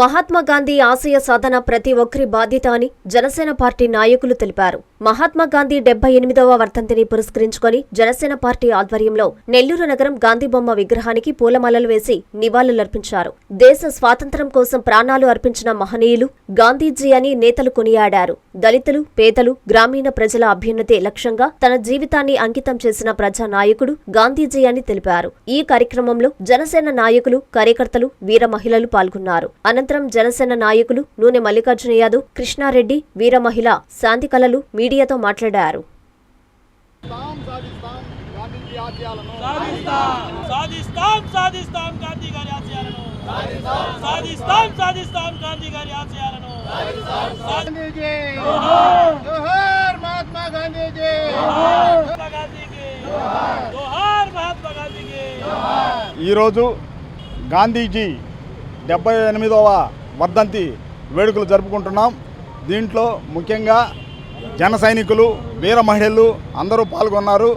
మహాత్మా గాంధీ ఆశయ సాధన ప్రతి ఒక్కరి బాధ్యత అని జనసేన పార్టీ నాయకులు తెలిపారు. మహాత్మా గాంధీ డెబ్బై ఎనిమిదవ వర్ధంతిని పురస్కరించుకొని జనసేన పార్టీ ఆధ్వర్యంలో నెల్లూరు నగరం గాంధీ బొమ్మ విగ్రహానికి పూలమాలలు వేసి నివాళులర్పించారు. దేశ స్వాతంత్ర్యం కోసం ప్రాణాలు అర్పించిన మహనీయులు గాంధీజీ అని నేతలు కొనియాడారు. దళితులు పేదలు గ్రామీణ ప్రజల అభ్యున్నతే లక్ష్యంగా తన జీవితాన్ని అంకితం చేసిన ప్రజా నాయకుడు గాంధీజీ అని తెలిపారు. ఈ కార్యక్రమంలో జనసేన నాయకులు కార్యకర్తలు వీర మహిళలు పాల్గొన్నారు. అనంతరం జనసేన నాయకులు నూనె మల్లికార్జున యాదవ్ కృష్ణారెడ్డి వీర మహిళ శాంతికళలు మీడియాతో మాట్లాడారు. సాధిస్తాం సాధిస్తాం గాంధీ గారి ఆశయాలను సాధిస్తాం సాధిస్తాం గాంధీ గారి ఆశయాలను జోహార్ మహాత్మా జోహార్ మహాత్మా ఈరోజు గాంధీజీ డెబ్బై ఎనిమిదవ వర్ధంతి వేడుకలు జరుపుకుంటున్నాం. దీంట్లో ముఖ్యంగా జన సైనికులు వీర మహిళలు అందరూ పాల్గొన్నారు.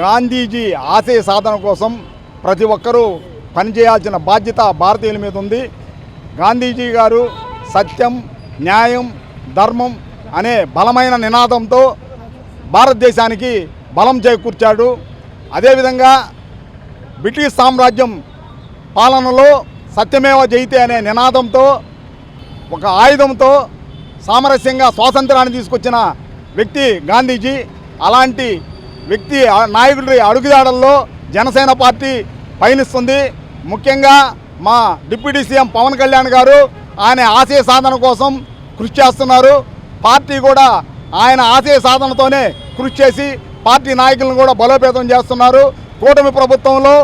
గాంధీజీ ఆశయ సాధన కోసం ప్రతి ఒక్కరూ పనిచేయాల్సిన బాధ్యత భారతీయుల మీద ఉంది. గాంధీజీ గారు సత్యం న్యాయం ధర్మం అనే బలమైన నినాదంతో భారతదేశానికి బలం చేకూర్చాడు. అదేవిధంగా బ్రిటిష్ సామ్రాజ్యం పాలనలో సత్యమేవ జయితే అనే నినాదంతో ఒక ఆయుధంతో సామరస్యంగా స్వాతంత్రాన్ని తీసుకొచ్చిన వ్యక్తి గాంధీజీ అలాంటి వ్యక్తి నాయకుడి అడుగుదాడల్లో జనసేన పార్టీ పయనిస్తుంది. ముఖ్యంగా మా డిప్యూటీ సీఎం పవన్ కళ్యాణ్ గారు ఆయన ఆశయ సాధన కోసం కృషి చేస్తున్నారు. పార్టీ కూడా ఆయన ఆశయ సాధనతోనే కృషి చేసి పార్టీ నాయకులను కూడా బలోపేతం చేస్తున్నారు. కూటమి ప్రభుత్వంలో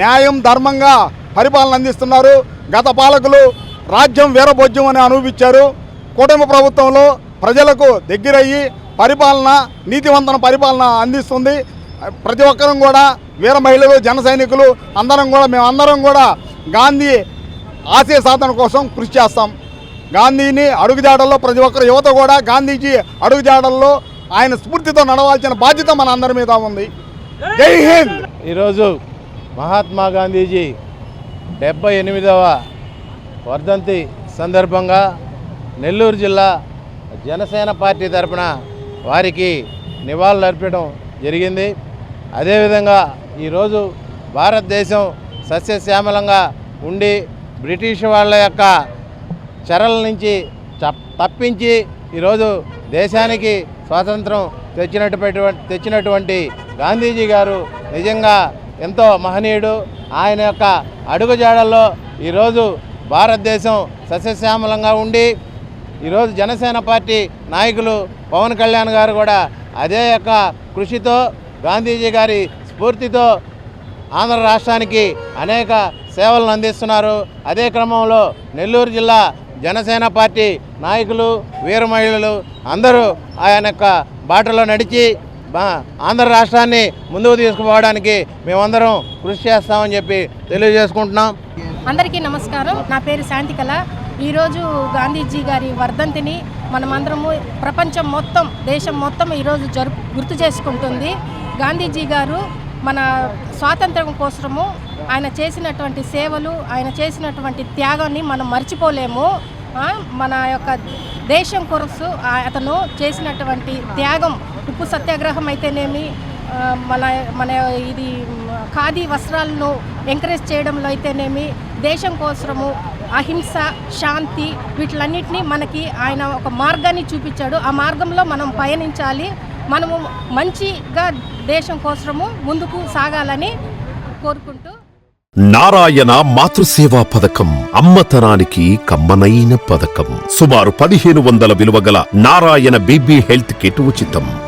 న్యాయం ధర్మంగా పరిపాలన అందిస్తున్నారు. గత పాలకులు రాజ్యం వీరభోజ్యం అని అనుభవించారు. కూటమి ప్రభుత్వంలో ప్రజలకు దగ్గరయ్యి పరిపాలన నీతివంతన పరిపాలన అందిస్తుంది. ప్రతి ఒక్కరం కూడా వీర మహిళలు జన సైనికులు అందరం కూడా మేమందరం కూడా గాంధీ ఆశయ సాధన కోసం కృషి చేస్తాం. గాంధీని అడుగుజాడల్లో ప్రతి ఒక్కరు యువత కూడా గాంధీజీ అడుగుజాడల్లో ఆయన స్ఫూర్తితో నడవాల్సిన బాధ్యత మన అందరి మీద ఉంది. జై హింద్! ఈరోజు మహాత్మా గాంధీజీ డెబ్బై ఎనిమిదవ వర్ధంతి సందర్భంగా నెల్లూరు జిల్లా జనసేన పార్టీ తరపున వారికి నివాళులు అర్పడం జరిగింది. అదేవిధంగా ఈరోజు భారతదేశం సస్యశ్యామలంగా ఉండి బ్రిటిష్ వాళ్ళ యొక్క చెరల నుంచి తప్పించి ఈరోజు దేశానికి స్వాతంత్రం తెచ్చినటువంటి తెచ్చినటువంటి గాంధీజీ గారు నిజంగా ఎంతో మహనీయుడు. ఆయన యొక్క అడుగుజాడల్లో ఈరోజు భారతదేశం సస్యశ్యామలంగా ఉండి ఈరోజు జనసేన పార్టీ నాయకులు పవన్ కళ్యాణ్ గారు కూడా అదే యొక్క కృషితో గాంధీజీ గారి స్ఫూర్తితో ఆంధ్ర రాష్ట్రానికి అనేక సేవలను అందిస్తున్నారు. అదే క్రమంలో నెల్లూరు జిల్లా జనసేన పార్టీ నాయకులు వీర మహిళలు అందరూ ఆయన యొక్క బాటలో నడిచి ఆంధ్ర రాష్ట్రాన్ని ముందుకు తీసుకుపోవడానికి మేమందరం కృషి చేస్తామని చెప్పి తెలియజేసుకుంటున్నాం. అందరికీ నమస్కారం. నా పేరు శాంతికళ. ఈరోజు గాంధీజీ గారి వర్ధంతిని మనమందరము ప్రపంచం మొత్తం దేశం మొత్తం ఈరోజు జరుపు గుర్తు చేసుకుంటుంది. గాంధీజీ గారు మన స్వాతంత్రం కోసము ఆయన చేసినటువంటి సేవలు ఆయన చేసినటువంటి త్యాగాన్ని మనం మర్చిపోలేము. మన యొక్క దేశం కొరసు అతను చేసినటువంటి త్యాగం ఉప్పు సత్యాగ్రహం అయితేనేమి మన మన ఇది ఖాదీ వస్త్రాలను ఎంకరేజ్ చేయడంలో అయితేనేమి దేశం కోసము అహింస శాంతి వీటిలన్నిటినీ మనకి ఆయన ఒక మార్గాన్ని చూపించాడు. ఆ మార్గంలో మనం పయనించాలి. మనము మంచిగా దేశం కోసము ముందుకు సాగాలని కోరుకుంటూ. నారాయణ మాతృసేవా పథకం అమ్మతనానికి కమ్మనైన పథకం. సుమారు పదిహేను వందల విలువ గల నారాయణ బీబీ హెల్త్ కిట్ ఉచితం.